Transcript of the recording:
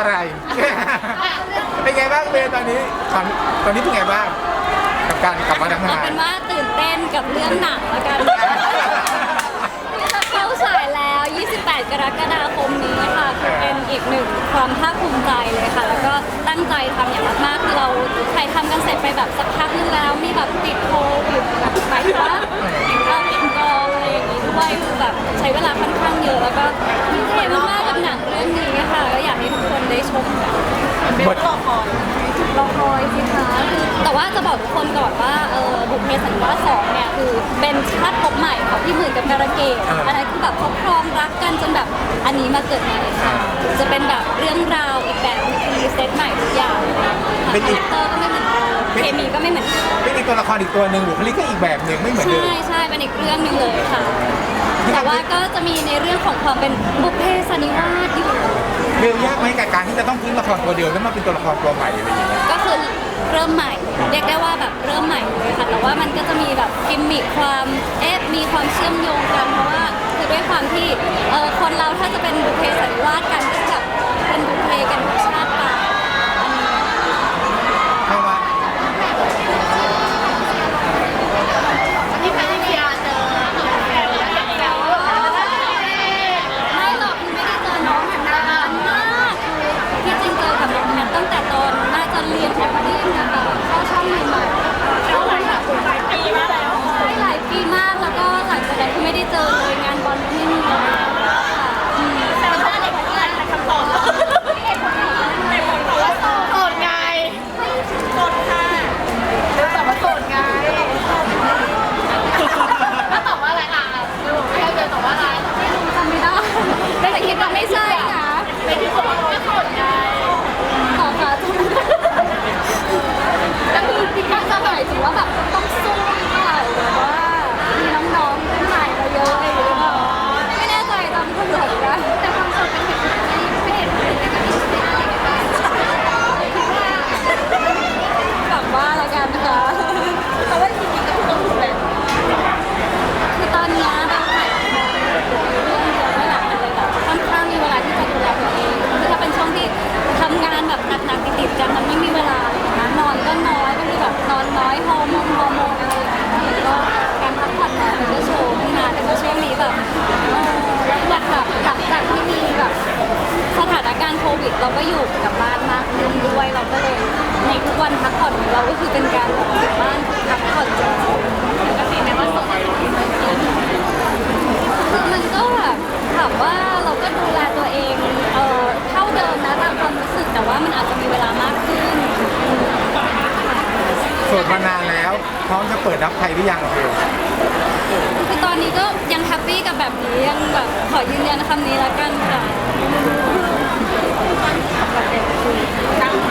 อะไร เป็นไงบ้างเบนตอนนี้ตอนตอนนี้เป็นไงบ้าง กับการกลับมาทำเอางานเป็นว่าตื่นเต้นกับเรื่องหนังแล้วกันที่จะเข้าฉายแล้ว 28 กรกฎาคมนี้ค่ะคือเป็นอีกหนึ่งความภาคภูมิใจเลยค่ะ แล้วก็ตั้งใจทำอย่างมากๆคือเราถ่ายทำกันเสร็จไปแบบสักพักนึงแล้ว มีแบบติดโควิดแบบหมายถึงว่าเราปิดกองอะไรอย่างนี้ด้วยคือแบบใช้เวลาค่อนข้างเยอะแล้วก็ทุ่มเทมากๆกับหนังเรื่องนี้ค่ะก็อยากให้ทุกคนได้ชมกัน บทรอคอยรอคอยสิคะคือแต่ว่าจะบอกทุกคนก่อนว่าเออบุพเพสันนิวาสสองเนี่ยคือเป็นชาติภพใหม่ของพี่หมื่นกับการะเกดอันนั้นคือแบบเขาครองรักกันจนแบบอันนี้มาเกิดใหม่ค่ะจะเป็นแบบเรื่องราวอีกแบบนึงคือรีเซ็ตใหม่ทุกอย่าง ค่ะคาแรคเตอร์ก็ไม่เหมือนเดิมเคมีก็ไม่เหมือนเดิมเป็นอีกตัวละครอีกตัวหนึ่งบุคลิกก็อีกแบบหนึ่งไม่เหมือนเดิใช่มใช่เป็นอีกเรื่องหนึ่งเลยค่ะ แต่ว่าก็จะมีในเรื่องของความเป็นบุพเพสันนิวาสอยู่เบลยากไหมกับการที่จะต้องทิ้งละครตัวเดิมแล้วมาเป็นตัวละครตัวใหม่อะไรอย่างเงี้ยก็คือเริ่มใหม่ เรียกได้ว่าแบบเริ่มใหม่เลยค่ะแต่ว่ามันก็จะมีแบบกิมมิคความเอ๊ะมีความเชื่อมโยงกันเพราะว่าคือด้วยความที่เออคนเราถ้าจะเป็นบุพเพสันนิวาสกันก็จะแบบเป็นบุพเพกันทุกชาติไปอันนี้ เพราะว่า ที่แพทริเซียเจอแฟนแล้วอย่างเงี้ย ไม่หรอกคือไม่ได้เจอน้องนานมากที่จริงเจอกับน้องแพทตั้งแต่ตอนน่าจะเรียนแอคดิ้งนะคะเข้าช่องใหม่ๆเข้าหลายแบบ หลายปีมาแล้ว ใช่หลายปีมากแล้วก็หลังจากนั้นคือไม่ได้เจอเลยงานบอลก็ไม่มีเลยค่ะอืม แต่ว่าเด็กคนนั้นคำตอบในผลเขาว่าโสดไงโสดค่ะแล้วตอบว่าโสดไงแล้วตอบว่าอะไรล่ะดูให้เจอตอบว่าอะไร ไม่รู้จำไม่ได้แต่คิดว่าไม่ใช่นะ เป็นที่คนบอกว่าโสดไง ขอค่ะจำไม่ได้แล้วคือพี่ก็จะหมายถึงว่าแบบต้องสู้หรือเปล่าหรือว่ามีน้องๆรุ่นใหม่มาเยอะอะไรอย่างเงี้ยหรือเปล่าไม่แน่ใจจำคนหลงนะแต่ความโสดเป็นเหตุผลที่ไม่เห็นเลยนะคะที่เป็นอะไรกันบ้างกลับบ้านแล้วกันนะคะ เพราะว่าจริงๆก็คือต้องถูกแหละ คือตอนเนี้ยเราถ่ายละครเรื่องเดียวไม่หลักเลยแบบค่อนข้างมีเวลาที่จะดูแลตัวเองคือถ้าเป็นช่วงที่ทำงานแบบหนักๆติดๆกันมันไม่มีเวลาเลยนะนอนก็น้อยบางทีแบบนอนน้อยฮอร์โมนฮอร์โมนอะไรอย่างเงี้ยแล้วก็การพักผ่อนน้อยมันก็โชว์ขึ้นมาแต่ว่าช่วงนี้แบบเออแล้วแบบแบบหลังจากที่มีแบบสถานการณ์โควิด เราก็อยู่กับบ้านมากขึ้นด้วยเราก็เลยในทุกวันพักผ่อนของเราก็คือเป็นการแบบอยู่บ้านพักผ่อนจริงๆปกติในว่าโสดไม่รู้ที่ไหนคือมันก็แบบถามว่าเราก็ดูแลตัวเองเอ่อเท่าเดิมนะตามความรู้สึกแต่ว่ามันอาจจะมีเวลามากขึ้น โสดมานานแล้ว พร้อมจะเปิดรับใครหรือยังเบลคือตอนนี้ก็ยังแฮปปี้กับแบบนี้ยังแบบขอยืนยันคำนี้แล้วกันค่ะ ตั้